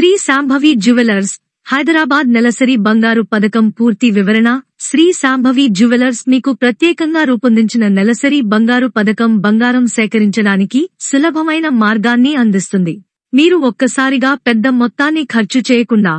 Shri Shambhavi jewellers Hyderabad నెలసరి బంగారు పథకం పూర్తి వివరణ శ్రీ శాంభవి జ్యువెలర్స్ మీకు ప్రత్యేకంగా రూపొందించిన నెలసరి బంగారు పథకం బంగారం సేకరించడానికి సులభమైన మార్గాన్ని అందిస్తుంది. మీరు ఒక్కసారిగా పెద్ద మొత్తాన్ని ఖర్చు చేయకుండా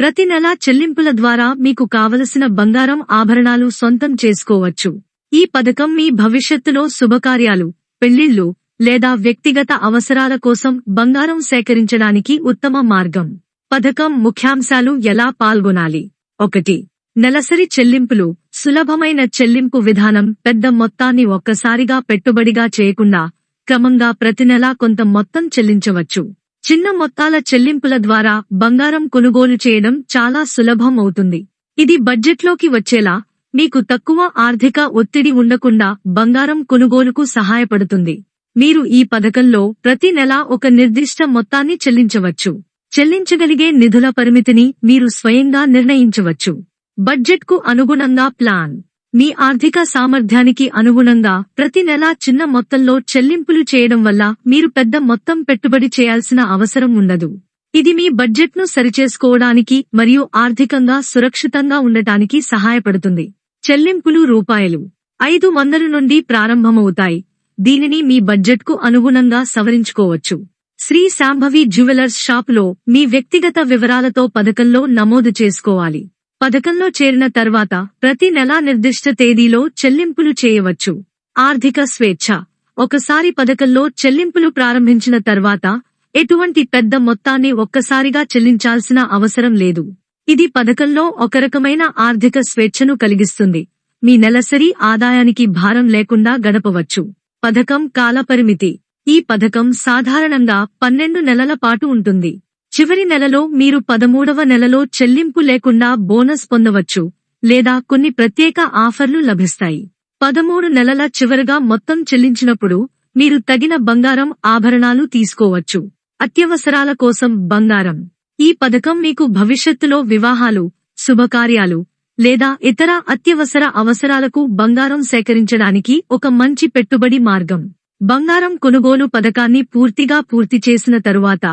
ప్రతి నెలా చెల్లింపుల ద్వారా మీకు కావలసిన బంగారం ఆభరణాలు సొంతం చేసుకోవచ్చు. ఈ పథకం మీ భవిష్యత్తులో శుభకార్యాలు పెళ్ళిళ్ళు లేదా వ్యక్తిగత అవసరాల కోసం బంగారం సేకరించడానికి ఉత్తమ మార్గం. పథకం ముఖ్యాంశాలు ఎలా పాల్గొనాలి? ఒకటి. నెలసరి చెల్లింపులు. సులభమైన చెల్లింపు విధానం పెద్ద మొత్తాన్ని ఒక్కసారిగా పెట్టుబడిగా చేయకుండా క్రమంగా ప్రతి నెలా కొంత మొత్తం చెల్లించవచ్చు. చిన్న మొత్తాల చెల్లింపుల ద్వారా బంగారం కొనుగోలు చేయడం చాలా సులభం అవుతుంది. ఇది బడ్జెట్లోకి వచ్చేలా మీకు తక్కువ ఆర్థిక ఒత్తిడి ఉండకుండా బంగారం కొనుగోలుకు సహాయపడుతుంది. మీరు ఈ పథకంలో ప్రతి నెలా ఒక నిర్దిష్ట మొత్తాన్ని చెల్లించవచ్చు. చెల్లించగలిగే నిధుల పరిమితిని మీరు స్వయంగా నిర్ణయించవచ్చు. బడ్జెట్కు అనుగుణంగా ప్లాన్. మీ ఆర్థిక సామర్థ్యానికి అనుగుణంగా ప్రతి నెలా చిన్న మొత్తంలో చెల్లింపులు చేయడం వల్ల మీరు పెద్ద మొత్తం పెట్టుబడి చేయాల్సిన అవసరం ఉండదు. ఇది మీ బడ్జెట్ను సరిచేసుకోవడానికి మరియు ఆర్థికంగా సురక్షితంగా ఉండటానికి సహాయపడుతుంది. చెల్లింపులు రూపాయలు. ఐదు వందల నుండి ప్రారంభమవుతాయి. దీనిని మీ బడ్జెట్కు అనుగుణంగా సవరించుకోవచ్చు. శ్రీ శాంభవి జ్యువెలర్స్ షాపులో మీ వ్యక్తిగత వివరాలతో పథకంలో నమోదు చేసుకోవాలి. పథకంలో చేరిన తర్వాత ప్రతి నెలా నిర్దిష్ట తేదీలో చెల్లింపులు చేయవచ్చు. ఆర్థిక స్వేచ్ఛ. ఒకసారి పథకంలో చెల్లింపులు ప్రారంభించిన తర్వాత ఎటువంటి పెద్ద మొత్తాన్ని ఒక్కసారిగా చెల్లించాల్సిన అవసరం లేదు. ఇది పథకంలో ఒక రకమైన ఆర్థిక స్వేచ్ఛను కలిగిస్తుంది. మీ నెలసరి ఆదాయానికి భారం లేకుండా గడపవచ్చు. పథకం కాలపరిమితి. ఈ పథకం సాధారణంగా పన్నెండు నెలల పాటు ఉంటుంది. చివరి నెలలో మీరు పదమూడవ నెలలో చెల్లింపు లేకుండా బోనస్ పొందవచ్చు లేదా కొన్ని ప్రత్యేక ఆఫర్లు లభిస్తాయి. పదమూడు నెలల చివరగా మొత్తం చెల్లించినప్పుడు మీరు తగిన బంగారం ఆభరణాలు తీసుకోవచ్చు. అత్యవసరాల కోసం బంగారం. ఈ పథకం మీకు భవిష్యత్తులో వివాహాలు శుభకార్యాలు లేదా ఇతర అత్యవసర అవసరాలకు బంగారం సేకరించడానికి ఒక మంచి పెట్టుబడి మార్గం. బంగారం కొనుగోలు పథకాన్ని పూర్తిగా పూర్తి చేసిన తరువాత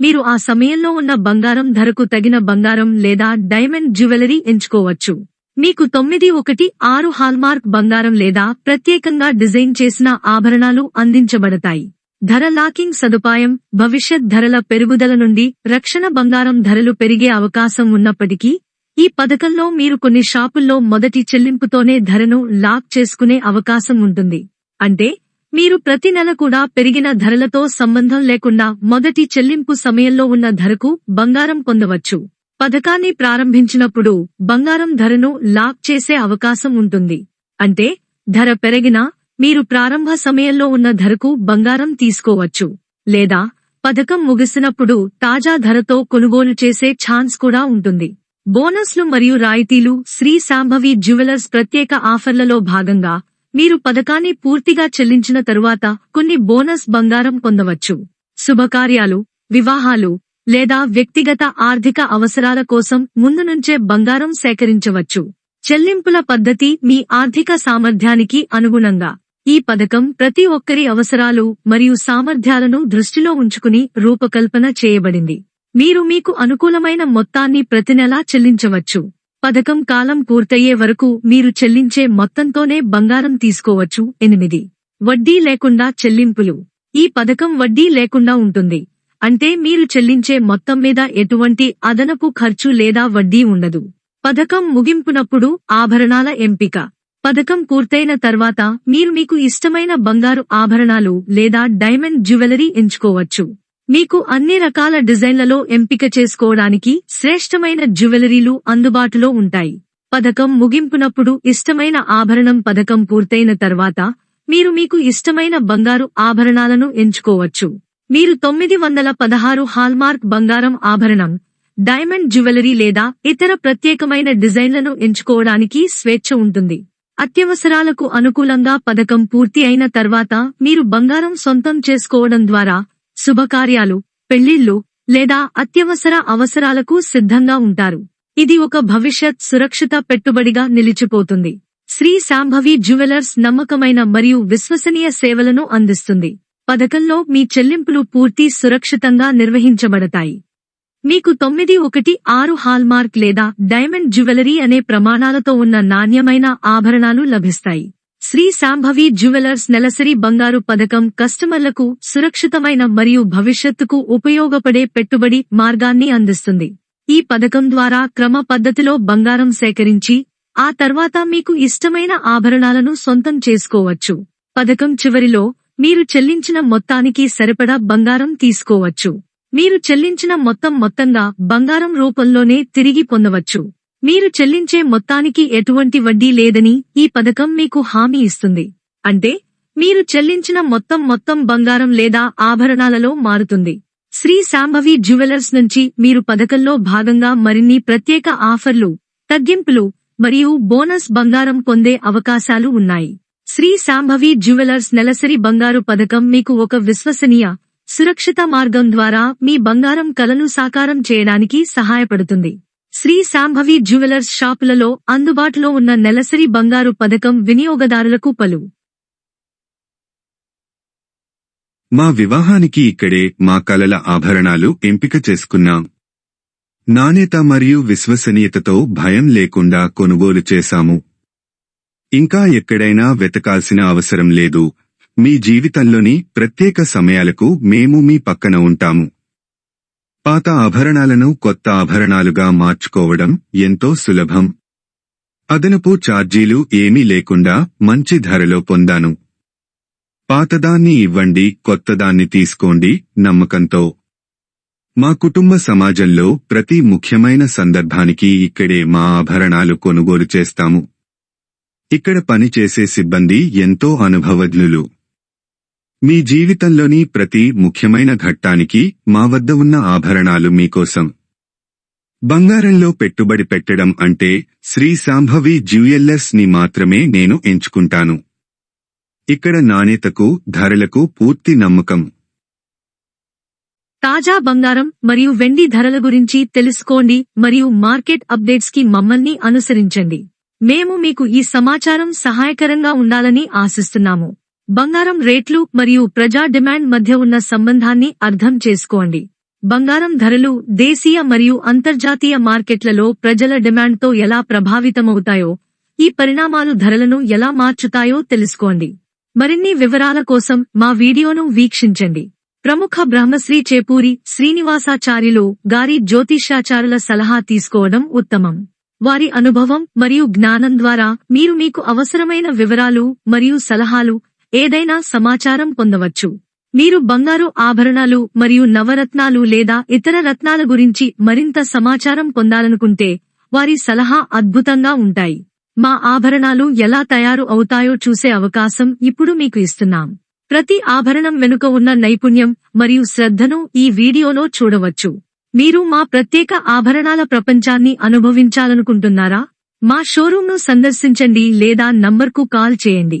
మీరు ఆ సమయంలో ఉన్న బంగారం ధరకు తగిన బంగారం లేదా డైమండ్ జ్యువెలరీ ఎంచుకోవచ్చు. మీకు తొమ్మిది ఒకటి ఆరు హాల్మార్క్ బంగారం లేదా ప్రత్యేకంగా డిజైన్ చేసిన ఆభరణాలు అందించబడతాయి. ధర లాకింగ్ సదుపాయం భవిష్యత్ ధరల పెరుగుదల నుండి రక్షణ బంగారం ధరలు పెరిగే అవకాశం ఉన్నప్పటికీ ఈ పథకంలో మీరు కొన్ని షాపుల్లో మొదటి చెల్లింపుతోనే ధరను లాక్ చేసుకునే అవకాశం ఉంటుంది. అంటే మీరు ప్రతి నెల కూడా పెరిగిన ధరలతో సంబంధం లేకుండా మొదటి చెల్లింపు సమయంలో ఉన్న ధరకు బంగారం పొందవచ్చు. పథకాన్ని ప్రారంభించినప్పుడు బంగారం ధరను లాక్ చేసే అవకాశం ఉంటుంది. అంటే ధర పెరిగినా మీరు ప్రారంభ సమయంలో ఉన్న ధరకు బంగారం తీసుకోవచ్చు. లేదా పథకం ముగిసినప్పుడు తాజా ధరతో కొనుగోలు చేసే ఛాన్స్ కూడా ఉంటుంది. బోనస్లు మరియు రాయితీలు శ్రీ శాంభవి జ్యువెలర్స్ ప్రత్యేక ఆఫర్లలో భాగంగా మీరు పథకాన్ని పూర్తిగా చెల్లించిన తరువాత కొన్ని బోనస్ బంగారం పొందవచ్చు. శుభకార్యాలు వివాహాలు లేదా వ్యక్తిగత ఆర్థిక అవసరాల కోసం ముందు నుంచే బంగారం సేకరించవచ్చు. చెల్లింపుల పద్ధతి మీ ఆర్థిక సామర్థ్యానికి అనుగుణంగా ఈ పథకం ప్రతి ఒక్కరి అవసరాలు మరియు సామర్థ్యాలను దృష్టిలో ఉంచుకుని రూపకల్పన చేయబడింది. మీరు మీకు అనుకూలమైన మొత్తాన్ని ప్రతి నెలా చెల్లించవచ్చు. పథకం కాలం పూర్తయ్యే వరకు మీరు చెల్లించే మొత్తంతోనే బంగారం తీసుకోవచ్చు. ఎనిమిది. వడ్డీ లేకుండా చెల్లింపులు. ఈ పథకం వడ్డీ లేకుండా ఉంటుంది. అంటే మీరు చెల్లించే మొత్తం మీద ఎటువంటి అదనపు ఖర్చు లేదా వడ్డీ ఉండదు. పథకం ముగింపునప్పుడు ఆభరణాల ఎంపిక. పథకం పూర్తయిన తర్వాత మీరు మీకు ఇష్టమైన బంగారు ఆభరణాలు లేదా డైమండ్ జ్యువెలరీ ఎంచుకోవచ్చు. మీకు అన్ని రకాల డిజైన్లలో ఎంపిక చేసుకోవడానికి శ్రేష్టమైన జ్యువెలరీలు అందుబాటులో ఉంటాయి. పథకం ముగింపునప్పుడు ఇష్టమైన ఆభరణం పథకం పూర్తయిన తర్వాత మీరు మీకు ఇష్టమైన బంగారు ఆభరణాలను ఎంచుకోవచ్చు. మీరు తొమ్మిది వందల పదహారు హాల్మార్క్ బంగారం ఆభరణం డైమండ్ జ్యువెలరీ లేదా ఇతర ప్రత్యేకమైన డిజైన్లను ఎంచుకోవడానికి స్వేచ్ఛ ఉంటుంది. అత్యవసరాలకు అనుకూలంగా పథకం పూర్తి అయిన తర్వాత మీరు బంగారం సొంతం చేసుకోవడం ద్వారా శుభకార్యాలు పెళ్ళిళ్ళు లేదా అత్యవసర అవసరాలకు సిద్ధంగా ఉంటారు. ఇది ఒక భవిష్యత్ సురక్షిత పెట్టుబడిగా నిలిచిపోతుంది. శ్రీ శాంభవి జ్యువెలర్స్ నమ్మకమైన మరియు విశ్వసనీయ సేవలను అందిస్తుంది. పథకంలో మీ చెల్లింపులు పూర్తి సురక్షితంగా నిర్వహించబడతాయి. మీకు తొమ్మిది ఒకటి ఆరు హాల్మార్క్ లేదా డైమండ్ జ్యువెలరీ అనే ప్రమాణాలతో ఉన్న నాణ్యమైన ఆభరణాలు లభిస్తాయి. శ్రీ శాంభవి జ్యువెలర్స్ నెలసరి బంగారు పథకం కస్టమర్లకు సురక్షితమైన మరియు భవిష్యత్తుకు ఉపయోగపడే పెట్టుబడి మార్గాన్ని అందిస్తుంది. ఈ పథకం ద్వారా క్రమ పద్ధతిలో బంగారం సేకరించి ఆ తర్వాత మీకు ఇష్టమైన ఆభరణాలను సొంతం చేసుకోవచ్చు. పథకం చివరిలో మీరు చెల్లించిన మొత్తానికి సరిపడా బంగారం తీసుకోవచ్చు. మీరు చెల్లించిన మొత్తం మొత్తంగా బంగారం రూపంలోనే తిరిగి పొందవచ్చు. మీరు చెల్లించే మొత్తానికి ఎటువంటి వడ్డీ లేదని ఈ పథకం మీకు హామీ ఇస్తుంది. అంటే మీరు చెల్లించిన మొత్తం మొత్తం బంగారం లేదా ఆభరణాలలో మారుతుంది. శ్రీ శాంభవి జ్యువెలర్స్ నుంచి మీరు పథకంలో భాగంగా మరిన్ని ప్రత్యేక ఆఫర్లు తగ్గింపులు మరియు బోనస్ బంగారం పొందే అవకాశాలు ఉన్నాయి. శ్రీ శాంభవి జ్యువెలర్స్ నెలసరి బంగారు పథకం మీకు ఒక విశ్వసనీయ సురక్షిత మార్గం ద్వారా మీ బంగారం కలను సాకారం చేయడానికి సహాయపడుతుంది. శ్రీ శాంభవి జ్యువెలర్స్ షాపులలో అందుబాటులో ఉన్న నెలసరి బంగారు పథకం వినియోగదారులకు పలు. మా వివాహానికి ఇక్కడే మా కలల ఆభరణాలు ఎంపిక చేసుకున్నాం. నాణ్యత మరియు విశ్వసనీయతతో భయం లేకుండా కొనుగోలు చేశాము. ఇంకా ఎక్కడైనా వెతకాల్సిన అవసరం లేదు. మీ జీవితంలోని ప్రత్యేక సమయాలకు మేము మీ పక్కన ఉంటాము. పాత ఆభరణాలను కొత్త ఆభరణాలుగా మార్చుకోవడం ఎంతో సులభం. అదనపు ఛార్జీలు ఏమీ లేకుండా మంచి ధరలో పొందాను. పాతదాన్ని ఇవ్వండి కొత్తదాన్ని తీసుకోండి నమ్మకంతో. మా కుటుంబ సమాజంలో ప్రతి ముఖ్యమైన సందర్భానికి ఇక్కడే మా ఆభరణాలు కొనుగోలు చేస్తాము. ఇక్కడ పనిచేసే సిబ్బంది ఎంతో అనుభవజ్ఞులు. మీ జీవితంలోని ప్రతి ముఖ్యమైన ఘట్టానికి మా వద్ద ఉన్న ఆభరణాలు మీకోసం. బంగారంలో పెట్టుబడి పెట్టడం అంటే శ్రీ సాంభవి జ్యువెల్లర్స్ని మాత్రమే నేను ఎంచుకుంటాను. ఇక్కడ నాణ్యతకు ధరలకు పూర్తి నమ్మకం. తాజా బంగారం మరియు వెండి ధరల గురించి తెలుసుకోండి మరియు మార్కెట్ అప్డేట్స్కి మమ్మల్ని అనుసరించండి. మేము మీకు ఈ సమాచారం సహాయకరంగా ఉండాలని ఆశిస్తున్నాము. బంగారం రేట్లు మరియు ప్రజా డిమాండ్ మధ్య ఉన్న సంబంధాన్ని అర్థం చేసుకోండి. బంగారం ధరలు దేశీయ మరియు అంతర్జాతీయ మార్కెట్లలో ప్రజల డిమాండ్తో ఎలా ప్రభావితమవుతాయో ఈ పరిణామాలు ధరలను ఎలా మార్చుతాయో తెలుసుకోండి. మరిన్ని వివరాల కోసం మా వీడియోను వీక్షించండి. ప్రముఖ బ్రహ్మశ్రీ చేపూరి శ్రీనివాసాచార్యులు గారి జ్యోతిష్యాచారుల సలహా తీసుకోవడం ఉత్తమం. వారి అనుభవం మరియు జ్ఞానం ద్వారా మీరు మీకు అవసరమైన వివరాలు మరియు సలహాలు ఏదైనా సమాచారం పొందవచ్చు. మీరు బంగారు ఆభరణాలు మరియు నవరత్నాలు లేదా ఇతర రత్నాల గురించి మరింత సమాచారం పొందాలనుకుంటే వారి సలహా అద్భుతంగా ఉంటాయి. మా ఆభరణాలు ఎలా తయారు అవుతాయో చూసే అవకాశం ఇప్పుడు మీకు ఇస్తున్నాం. ప్రతి ఆభరణం వెనుక ఉన్న నైపుణ్యం మరియు శ్రద్ధను ఈ వీడియోలో చూడవచ్చు. మీరు మా ప్రత్యేక ఆభరణాల ప్రపంచాన్ని అనుభవించాలనుకుంటున్నారా? మా షోరూంను సందర్శించండి లేదా నంబర్కు కాల్ చేయండి.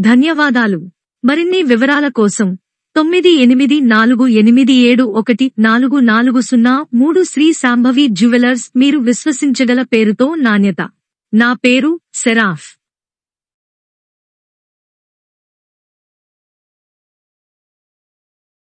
ధన్యవాదాలు. మరిన్ని వివరాల కోసం తొమ్మిది ఎనిమిది నాలుగు ఎనిమిది ఏడు ఒకటి నాలుగు నాలుగు సున్నా మూడు శ్రీ శాంభవి జ్యువెలర్స్ మీరు విశ్వసించగల పేరుతో నాణ్యత. నా పేరు సెరాఫ్.